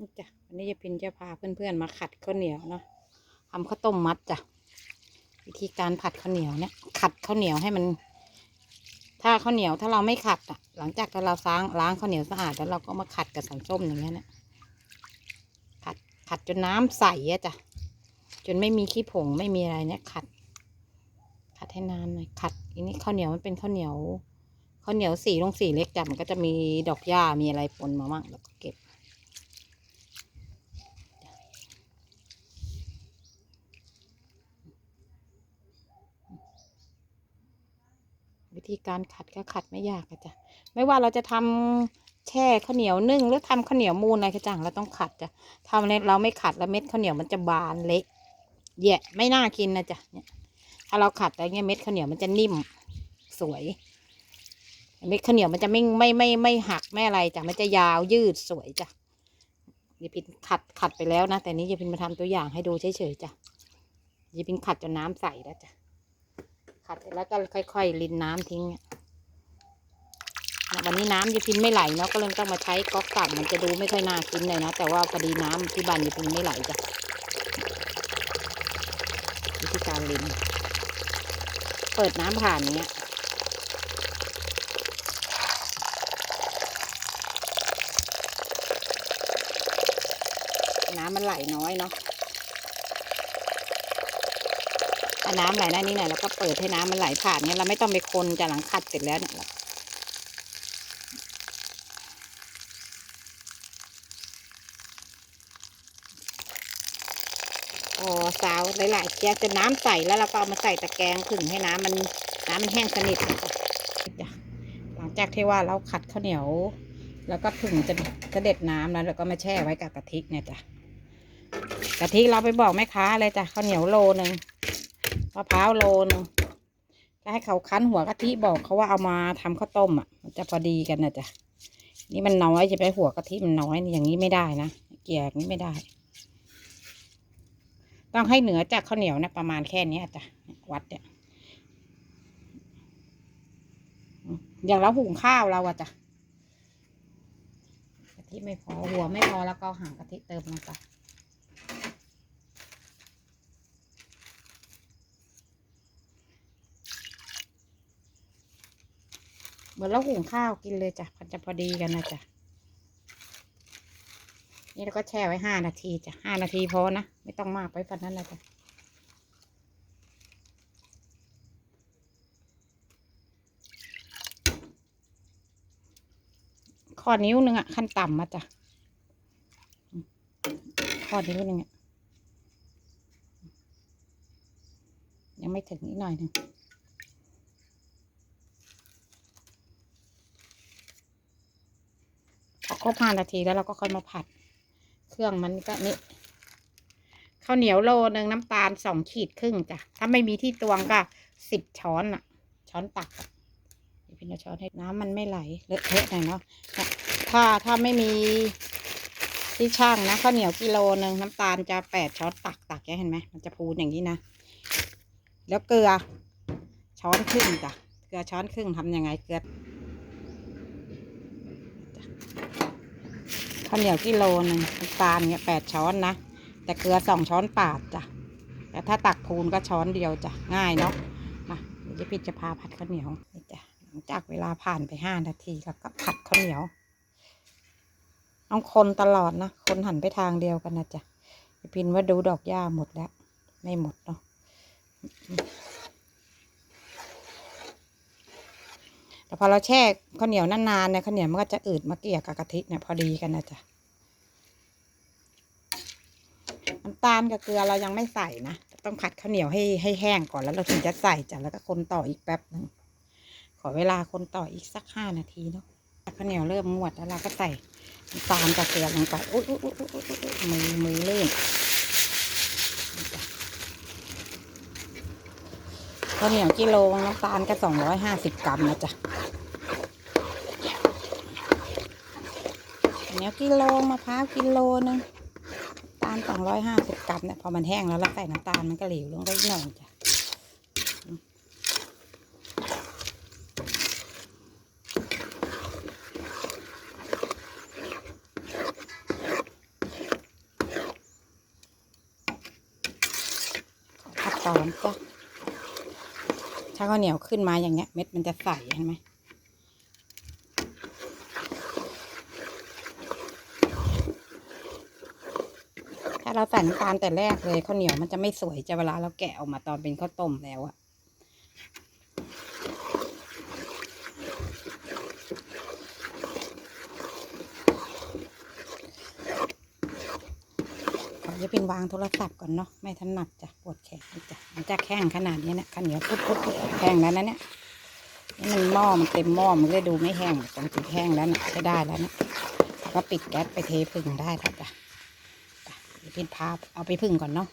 นี่จ้ะวันนี้ยายพินจะพาเพื่อนๆมาขัดข้าวเหนียวเนาะทำข้าวต้มมัดจ้ะวิธีการผัดข้าวเหนียวเนี่ย ขัดข้าวเหนียวให้มัน ถ้าข้าวเหนียวถ้าเราไม่ขัดอะ หลังจากที่เราล้างล้างข้าวเหนียวสะอาดแล้วเราก็มาขัดกับสันส้มอย่างเงี้ยนะขัดขัดจนน้ำใสอะจ้ะจนไม่มีขี้ผงไม่มีอะไรเนี่ยขัด ขัดให้นานหน่อยขัดอันนี้ข้าวเหนียวมันเป็นข้าวเหนียวข้าวเหนียวสีลงสีเล็กจ้ะมันก็จะมีดอกหญ้ามีอะไรปนมาบ้างแล้วก็เก็บ ธีการขัดก็ขัดไม่ยากอะจ้ะไม่ว่าเราจะทำแช่ข้าวเหนียวนึ่งหรือทำข้าวเหนียวมูนอะไรก็จังเราต้องขัดจ้ะทำเราไม่ขัดแล้วเม็ดข้าวเหนียวมันจะบานเละแย่ไม่น่ากินนะจ๊ะเนี่ยถ้าเราขัดอะไรเงี้ยเม็ดข้าวเหนียวมันจะนิ่มสวย เม็ดข้าวเหนียวมันจะไม่ไม่ไม่ไม่หักไม่อะไรจ้ะมันจะยาวยืดสวยจ้ะยายพินขัดขัดไปแล้วนะแต่นี้ยายพินมาทำตัวอย่างให้ดูเฉยๆจ้ะยายพินขัดจนน้ำใสแล้วจ้ะ ขัดแล้วก็ค่อยๆรินน้ำทิ้งเนี่ยวันนี้น้ำยายพินไม่ไหลเนาะก็เลยต้องมาใช้ก๊อกต่ำมันจะดูไม่ค่อยน่ากินเลยนะแต่ว่าพอดีน้ำที่บ้านยายพินไม่ไหลจ้ะวิธีการรินเปิดน้ำผ่านอย่างเงี้ยน้ำมันไหลน้อยเนาะ ถ้าน้ำไหลได้นี่หน่อยแล้วก็เปิดให้น้ำมันไหลผ่านเงี้ยเราไม่ต้องไปคนจะหลังขัดเสร็จแล้วเนี่ยโอ้สาวหลายๆแกจะน้ำใส่แล้วเราก็เอามาใส่ตะแกรงขึงให้น้ำมันน้ำมันแห้งสนิทหลังจากที่ว่าเราขัดข้าวเหนียว แล้วก็ถึงจะจะเด็ดน้ำแล้วแล้วก็มาแช่ไว้กับกะทิเนี่ยจ้ะกะทิเราไปบอกแม่ค้าเลยจ้ะข้าวเหนียวโลหนึ่งะพร้าวโลนึงก็ให้เขาคั้นหัวกะทิบอกเขาว่าเอามาทำข้าวต้มอะ มันจะพอดีกันนะจ้ะนี่มันน้อยจะไปหัวกะทิมันน้อยอย่างนี้ไม่ได้นะเกลี่ยกนี้ไม่ได้ ต้องให้เหนือจากข้าวเหนียวนะประมาณแค่เนี้ยจ้ะวัดเนี่ยอย่างเราหุงข้าวเราอะจ้ะกะทิไม่พอหัวไม่พอแล้วก็หางกะทิเติมลงไป เหมือนเราหุงข้าวกินเลยจ้ะมันจะพอดีกันนะจ๊ะนี่เราก็แช่ไว้ห้านาทีจ้ะห้านาทีพอนะ ไม่ต้องมากไปฝันนั้นเลยจ้ะข้อนิ้วหนึ่งอะขั้นต่ำมาจ้ะข้อนิ้วหนึ่งอะยังไม่ถึงนิดหน่อยหนึ่งพอคร บห้านาทีแล้วเราก็ค่อยมาผัด เครื่องมันก็นี่ข้าวเหนียวโลหนึ่งน้ำตาลสองขีดครึ่งจ้ะถ้าไม่มีที่ตวงก็สิบช้อนอะช้อนตักพี่จะช้อนให้น้ำมันไม่ไหลเลอะเทอะหน่อยเนาะถ้าถ้าไม่มีที่ช่างนะข้าวเหนียวกิโลหนึ่งน้ำตาลจะแปดช้อนตักตักเห็นไหมมันจะพูนอย่างนี้นะ แล้วเกลือช้อนครึ่งจ้ะเกลือช้อนครึ่งทำยังไงเกลือ ข้าวเหนียวกิโลหนึ่งน้ำตาลเนี่ยแปดช้อนนะ แต่เกลือสองช้อนปาดจ้ะ แต่ถ้าตักพูนก็ช้อนเดียวจ้ะ ง่ายเนาะมาเดี๋ยวจะพิดจะพาผัดข้าวเหนียวนี่จ้ะหลังจากเวลาผ่านไปห้านาทีแล้วก็ผัดข้าวเหนียวต้องคนตลอดนะ คนหันไปทางเดียวกันนะจ๊ะพี่พินว่าดูดอกหญ้าหมดแล้ว ไม่หมดเนาะ แต่พอเราแช่ข้าวเหนียวนานๆเนี่ยข้าวเหนียวมันก็จะอืดมาเกี่ยกับกะทิเนี่ยพอดีกันนะจ๊ะน้ำตาลกับเกลือเรายังไม่ใส่นะต้องผัดข้าวเหนียวให้ให้แห้งก่อนแล้วเราถึงจะใส่จ้ะแล้วก็คนต่ออีกแป๊บหนึ่งขอเวลาคนต่ออีกสักห้านาทีเนาะข้าวเหนียวเริ่มงวดแล้วเราก็ใส่น้ำตาลกับเกลือลงไปอุ๊ยอุ๊ยอุ๊ยอุ๊ยอุ๊ยอุ๊ยมือมือเลื่อนข้าวเหนียวกิโลน้ำตาลก็สองร้อยห้าสิบกรัมนะจ๊ะ เนียกิโลมะพร้าวกิโลนึงตาลสองร้อยห้าสิบกรัมเนี่ยพอมันแห้งแล้วเราใส่น้ำตาลมันก็เหลวลงได้หน่อยจ้ะต่อนก็ถ้าข้าวเหนียวขึ้นมาอย่างเงี้ย เม็ดมันจะใสเห็นไหม เราใส่น้ำตาลแต่แรกเลยข้าวเหนียวมันจะไม่สวยจะเวลาเราแกะออกมาตอนเป็นข้าวต้มแล้วอะจะเป็นวางโทรศัพท์ก่อนเนาะไม่ถนัดจ้ะปวดแขนจ้ะมันจะแข้งขนาดนี้เนี่ยข้าวเหนียวพุดพุดพุดแห้งแล้วนะเนี่ยนี่มันหม้อมันเต็มหม้อมันเลยดูไม่แห้งตรงจุดแห้งแล้วนะใช้ได้แล้วนะก็ปิดแก๊สไปเทผึ่งได้แล้วจ้ะ เดี๋ยวพี่พาเอาไปพึ่งก่อนเนาะ